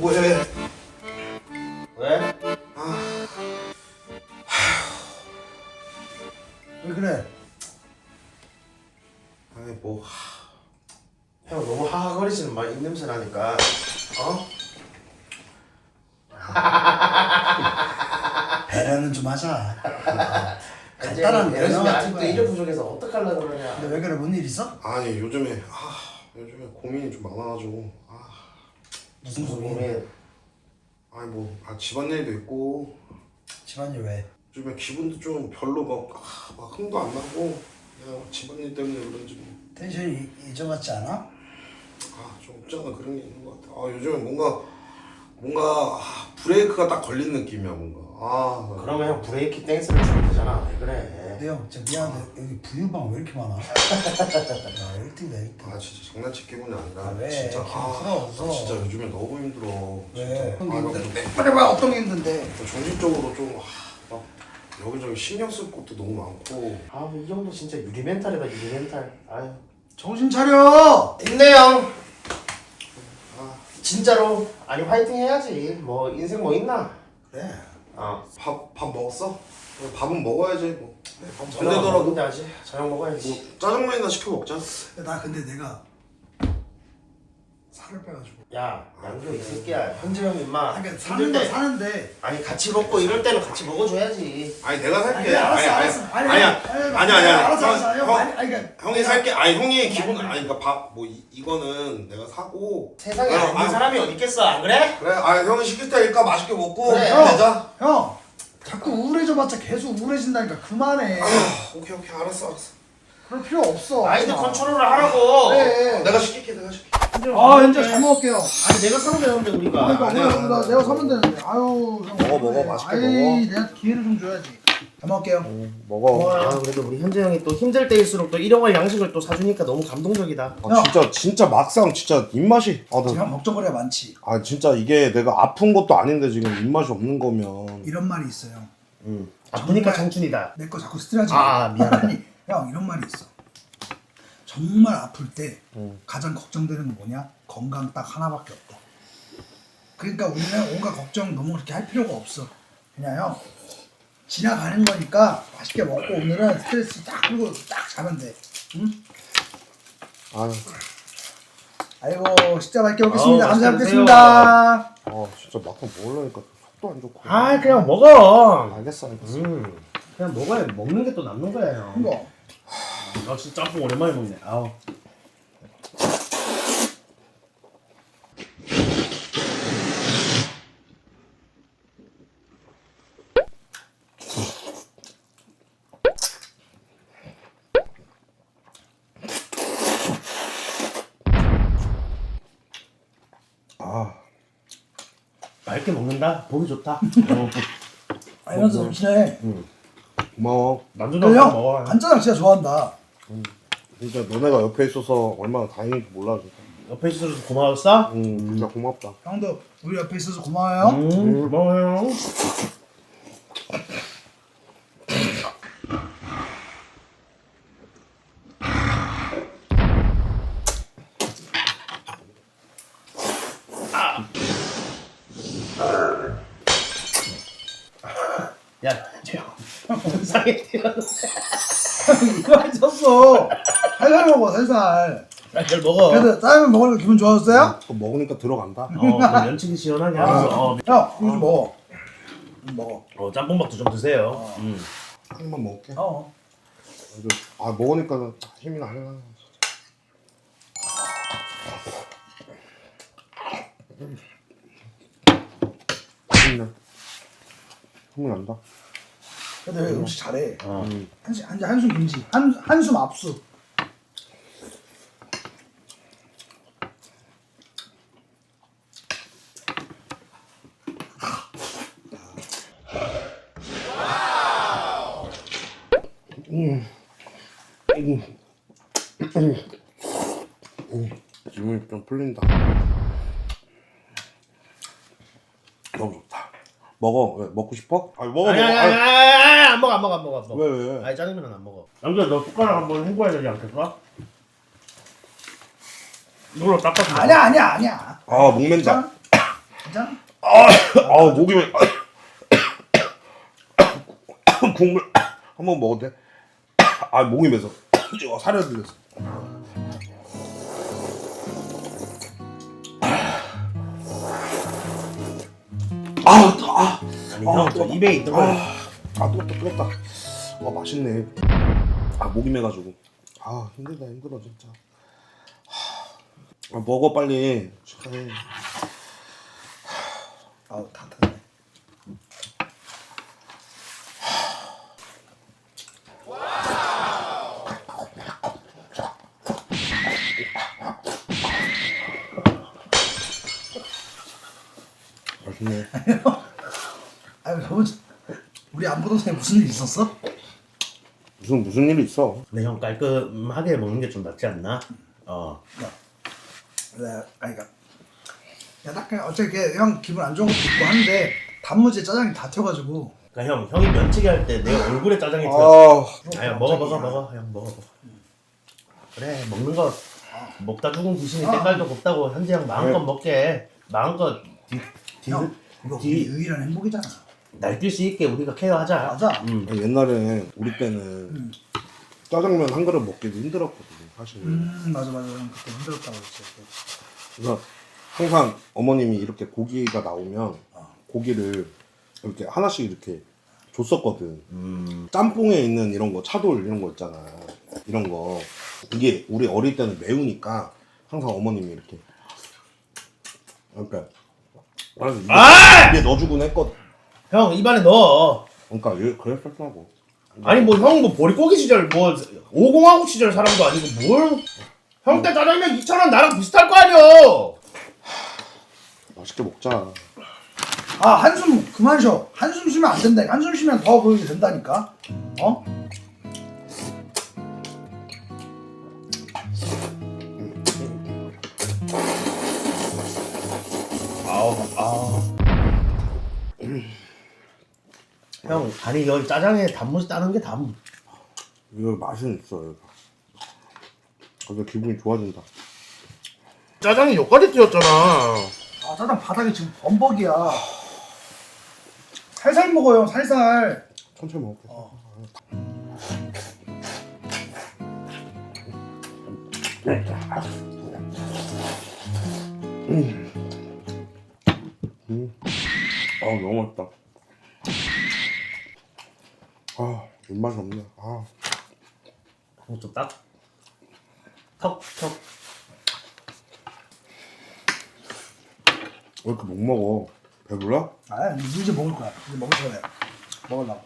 뭐해? 왜? 왜 그래? 아니 뭐형 너무 하하거리시는 막 입냄새 나니까 어? 배려는 좀 하자. 간단한 배려 아직도 같은 일을 거야. 부족해서 어떡하려고 그러냐 근데 왜 그래? 뭔 일 있어? 아니 요즘에 아 요즘에 고민이 좀 많아가지고 아 무슨 고민? 아니 뭐 아, 집안일도 있고 집안일 왜? 요즘에 기분도 좀 별로 막, 아, 막 흥도 안 나고 그냥 집안일 때문에 그런지 뭐. 텐션이 예전 같지 않아? 아좀 없잖아 그런 게 있는 것 같아 아 요즘에 뭔가 뭔가 아, 브레이크가 딱 걸린 느낌이야 뭔가 아 그러면 형 브레이키 댄스를 추면 되잖아 왜 그래 근데 형 진짜 미안한데 여기 부유방 왜 이렇게 많아? 야 1등이다 1등. 아 진짜 장난칠 기분이 아니라 아, 왜? 진짜 기분 아, 풀어. 나 진짜 요즘에 너무 힘들어 왜? 진짜. 아, 나 빨리 봐 어떤 게 힘든데? 정신적으로 좀 아, 막 여기저기 신경 쓸 것도 너무 많고 아이 정도 진짜 유리 멘탈이다 유리 멘탈 아유 정신 차려! 힘내요 아, 진짜로 아니 화이팅 해야지 뭐 인생 뭐 있나 그래. 어 밥, 밥 먹었어? 어, 밥은 먹어야지 뭐. 밥 저녁 되더라도 아직 저녁 먹어야지 뭐 짜장면이나 시켜 먹자. 나 근데 내가 살을 빼가지고. 야 양조 이 새끼야 현재 형 임마 아니 그러니까 힘들 사는 건때 사는데. 아니 같이 먹고 이럴 때는 같이 먹어줘야지 아니 내가 아니, 살게. 그래, 알았어 아니, 알았어. 아니, 아니야. 아니 아니야. 알았어 형, 알았어. 형, 형, 아니 아니 그러니까 형이 살게. 아니 형이 기분 아니 그러니까 밥뭐 이거는 내가 사고. 세상에 아, 안 있는 아, 사람이 어디 있겠어 안 그래? 그래. 아 형이 시킬 테니까 맛있게 먹고 그래. 내자. 형 자꾸 우울해져봤자 계속 우울해진다니까 그만해. 아, 오케이 오케이 알았어 알았어. 그럴 필요 없어. 마인드 하지 마. 컨트롤을 하라고 그래. 내가 시킬게 내가 시킬게. 아 현재 잘 먹을게요. 아니 내가 사면 되는데 우리가 그러니까. 내가, 내가, 내가 사면 되는데 아유 형 먹어, 먹어. 맛있게 아이, 먹어. 내가 기회를 좀 줘야지 잘 먹을게요. 먹어. 아 그래도 우리 현재 형이 또 힘들 때일수록 또 일용할 양식을 또 사주니까 너무 감동적이다. 아, 진짜 진짜 막상 진짜 입맛이 아, 나, 지금 걱정거리가 많지. 아 진짜 이게 내가 아픈 것도 아닌데 지금 입맛이 없는 거면. 이런 말이 있어요. 응 아프니까 청춘이다. 내 거 자꾸 스트레지 아, 미안하다. 아니 형 이런 말이 있어. 정말 아플 때 음. 가장 걱정되는 건 뭐냐? 건강 딱 하나밖에 없다 그러니까 우리는 온갖 걱정 너무 그렇게 할 필요가 없어. 그냥 형 지나가는 거니까 맛있게 먹고 오늘은 스트레스 딱 풀고 딱 자면 돼. 응? 아, 아이고 진짜 맛있게 먹겠습니다. 아우, 맛있게 감사합니다. 아 진짜 막상 먹으려니까 속도 안 좋고. 아 그냥 먹어. 알겠어 알겠어 음. 그냥 먹어야 먹는 게 또 남는 형. 이거 아 진짜 짬뽕 오랜만에 먹네. 아우 맑게 먹는다? 보기 좋다. 어. 알면서 음식해 고마워. 남준아 형 먹어 형 간짜장 진짜 좋아한다. 진짜 너네가 옆에 있어서 얼마나 다행인지 몰라 진짜 옆에 있어서 고마웠어? 음 진짜 고맙다. 형도 우리 옆에 있어서 고마워요. 음 고마워요 야, 저 영상에 띄었는데 이거 맛있었어. 살살 먹어 살살. 잘 먹어. 그래도 짜장면 먹으니까 기분 좋아졌어요? 그거 먹으니까 들어간다. 어, 그 면치기 시원하게 하면서. 어, 형 이거 좀 먹어. 좀 먹어. 어 짬뽕밥도 좀 드세요. 음. 한 입만 먹을게. 어. 아 먹으니까 힘이 나네 힘나 힘이 난다 근데 왜 음식 잘해 어. 음. 한숨 한, 한숨 김치 한, 한숨 압수 기분이 좀 풀린다 너무 좋다 먹어 왜 먹고 싶어? 아니 먹어 아니 먹어 아니 아니 아니, 아니 안 먹어 안 먹어 안 먹어 안 먹어. 왜 왜? 아니 짜장면은 안 먹어. 남자 너 숟가락 한번 헹궈야 되지 않겠어? 이걸로. 먹어. 아니야 아니야 아니야 아 목맨다 괜찮아? 아 목이 왜 국물 한번 먹어도 돼? 아 목이 매서 저 살을 들렸어 아, 또, 아, 아니 아, 형, 저 또- 입에 있던 거. 아, 아, 또, 또 끓였다. 와, 맛있네. 아, 목이 매가지고. 아, 힘들다, 힘들어, 진짜. 하, 아, 먹어, 빨리. 축하해. 아우 다 탔네. 맛있네. 너무 우리 안부동산에 무슨 일 있었어? 무슨, 무슨 일이 있어? 근데 형 깔끔하게 먹는 게 좀 낫지 않나? 어. 네, 아니 그러니까 야, 딱 그냥 어차피 걔 형 기분 안 좋은 것도 있고 한데 단무지에 짜장이 다 튀어가지고 그러니까 형, 형이 면치기 할 때 내 얼굴에 짜장이 튀었어. 아, 아니 먹어 먹어 먹어 형 먹어 먹어. 그래 먹는 거 먹다 죽은 귀신이 때깔도 곱다고 현지 형 마음껏 네. 먹게 마음껏 뒤, 뒤, 형 이거 우리 뒤 유일한 행복이잖아. 날뛸 수 있게 우리가 케어하자. 맞아. 음. 옛날에 우리 때는 짜장면 한 그릇 먹기도 힘들었거든, 사실. 음 맞아 맞아 형 그때 힘들었다고 그랬지. 그래서 항상 어머님이 이렇게 고기가 나오면 고기를 이렇게 하나씩 이렇게 줬었거든. 음. 짬뽕에 있는 이런 거 차돌 이런 거 있잖아. 이런 거 이게 우리 어릴 때는 매우니까 항상 어머님이 이렇게 그러니까 그래서 입에, 아! 입에 넣어주곤 했거든. 형 입안에 넣어. 그러니까 왜 그랬었다고. 아니 뭐 형 뭐 보리고기 시절 뭐 오공화국 시절 사람도 아니고 뭘? 형 때 짜장면 2천 원 나랑 비슷할 거 아니야. 맛있게 먹자. 아 한숨 그만 쉬어. 한숨 쉬면 안 된다. 한숨 쉬면 더 보이게 된다니까. 어? 아우 아우. 형 아니 여기 짜장에 단무지 따는 게 담. 이거 맛은 있어. 여기가. 그래서 기분이 좋아진다. 짜장이 여기까지 튀었잖아. 아 짜장 바닥에 지금 범벅이야. 살살 먹어요 살살. 천천히 먹을게. 음. 아 너무 맛있다. 아 입맛이 없네. 아좀 딱. 턱 턱. 왜 이렇게 못 먹어? 배불러? 아 이제 먹을 거야. 이제 먹을 거야. 먹으려고.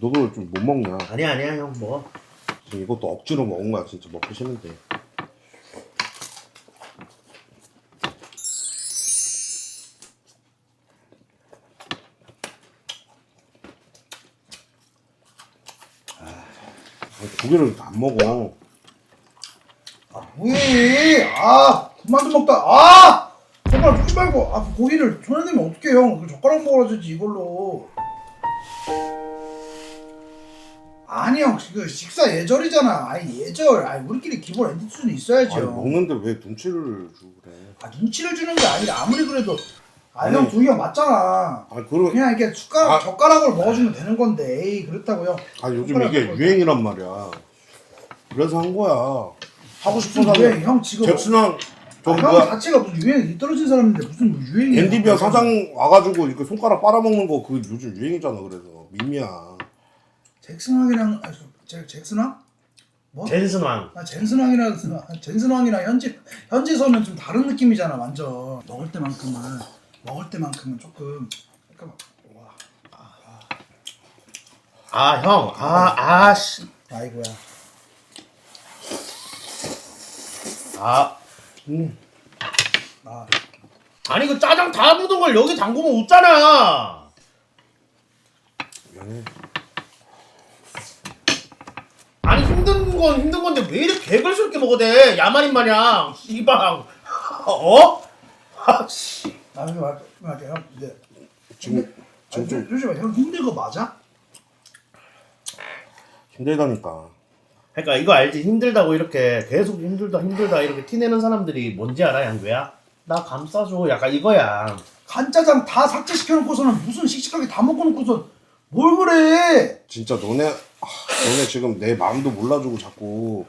너도 왜좀못 먹냐? 아니야 아니야 형 먹어. 지금 이것도 억지로 먹은 거야 진짜 먹기 싫은데. 고기를 안 먹어. 아 뭐해? 아 그만 좀 먹다. 아 젓가락 주지 말고. 아그 고기를 손에 대면 어떡해 형? 그 젓가락 주지 이걸로. 아니 형, 그 식사 예절이잖아. 아니 예절. 아니 우리끼리 기본 에티튜드는 있어야지. 아니, 형. 먹는데 왜 눈치를 주고 그래? 아 눈치를 주는 게 아니라 아무리 그래도 아니. 아형 두이형 맞잖아. 아 그러 그냥 이렇게 숟가락 아. 젓가락으로 먹어주면 되는 건데 에이 그렇다고요. 아 요즘 이게 유행이란 말이야. 그래서 한 거야. 하고 싶은 무슨 사람 유행? 형 지금 잭슨랑 저 아, 형 뭐야 자체가 무슨 유행이 떨어진 사람인데 무슨 뭐 유행이야? 앤디비아 사장 와가지고 이렇게 손가락 빨아먹는 거 그거 요즘 유행이잖아 그래서 밈이야. 잭슨왕이랑 아, 잭 잭슨왕? 뭐? 젠슨 왕. 아 젠슨왕이랑 젠슨왕이랑 현지 현지서는 좀 다른 느낌이잖아 완전. 먹을 때만큼은 먹을 때만큼은 조금 잠깐만. 와 아 형. 아 아 씨. 아이고야. 아. 음. 아 아니 그 짜장 다 묻은 걸 여기 담그면 웃잖아. 아니 힘든 건 힘든 건데 왜 이렇게 개걸스럽게 먹어대? 야만인 마냥. 씨방. 어? 아 씨. 아 이거 말 말게 형. 근데 지금 지금 좀 요즘 형 힘든 거 맞아? 힘들다니까. 그러니까 이거 알지? 힘들다고 이렇게 계속 힘들다 힘들다 이렇게 티내는 사람들이 뭔지 알아 양조야? 나 감싸줘 약간 이거야 간짜장 다 삭제시켜놓고서는 무슨 씩씩하게 다 먹어놓고서 뭘 그래? 진짜 너네 아, 너네 지금 내 마음도 몰라주고 자꾸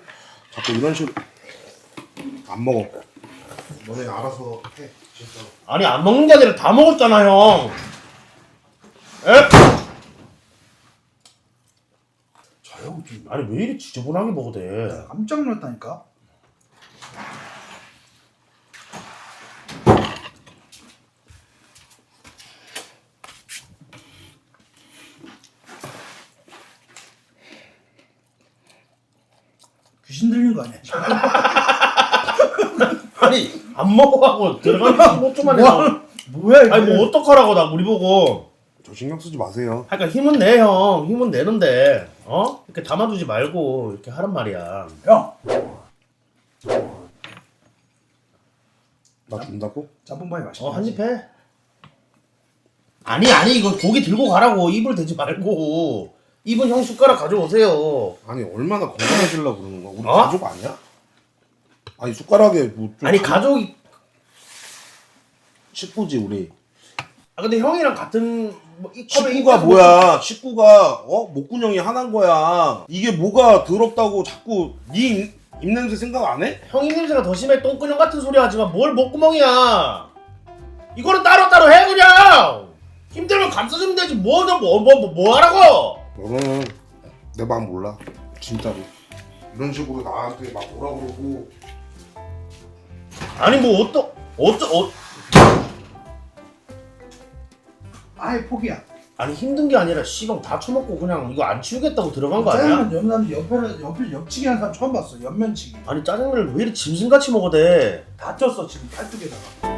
자꾸 이런 식으로 안 먹어. 너네 알아서 해 진짜. 아니 안 먹는 게 아니라 다 먹었잖아 형 에? 저형 좀 아니 왜 이리 지저분하게 먹어대 깜짝 놀랐다니까. 귀신 들린 거 아니야? 아니 안 먹어하고 들어간 지 15초 만에 나와. 뭐야, 뭐야 이게? 아니 뭐 어떡하라고 나 우리 보고 저 신경 쓰지 마세요. 그러니까 힘은 내형 힘은 내는데 어? 이렇게 담아두지 말고 이렇게 하란 말이야 형 나 준다고? 짬뽕밥이 맛있어. 어 한 입 해 아니 아니 이거 고기 들고 가라고 입을 대지 말고 입은 형 숟가락 가져오세요 아니 얼마나 건강해지려고 그러는 거야? 우리 어? 가족 아니야? 아니 숟가락에 뭐좀 아니 가족이 식구지 우리. 아 근데 형이랑 같은 뭐, 이 컵에 식구가 뭐야? 식구가 어 목구멍이 하나인 거야. 이게 뭐가 더럽다고 자꾸 네 입 냄새 생각 안 해? 형 입냄새가 더 심해 똥근형 같은 소리 하지만 뭘 목구멍이야 이거는 따로따로 해 그냥 힘들면 감싸주면 되지 뭐뭐뭐 뭐, 뭐, 뭐 하라고 너는 내 마음 몰라. 진짜로. 이런 식으로 나한테 막 뭐라 그러고 아니 뭐 어떠 어쩌 어 아예 포기야. 아니 힘든 게 아니라 씨발 다 처먹고 그냥 이거 안 치우겠다고 들어간 거 아니야? 짜장면 연남 옆에 옆에 옆치기 하는 사람 처음 봤어. 옆면치기. 아니 짜장면을 왜 이렇게 짐승같이 먹어대 다쳤어 지금 팔뚝에다가.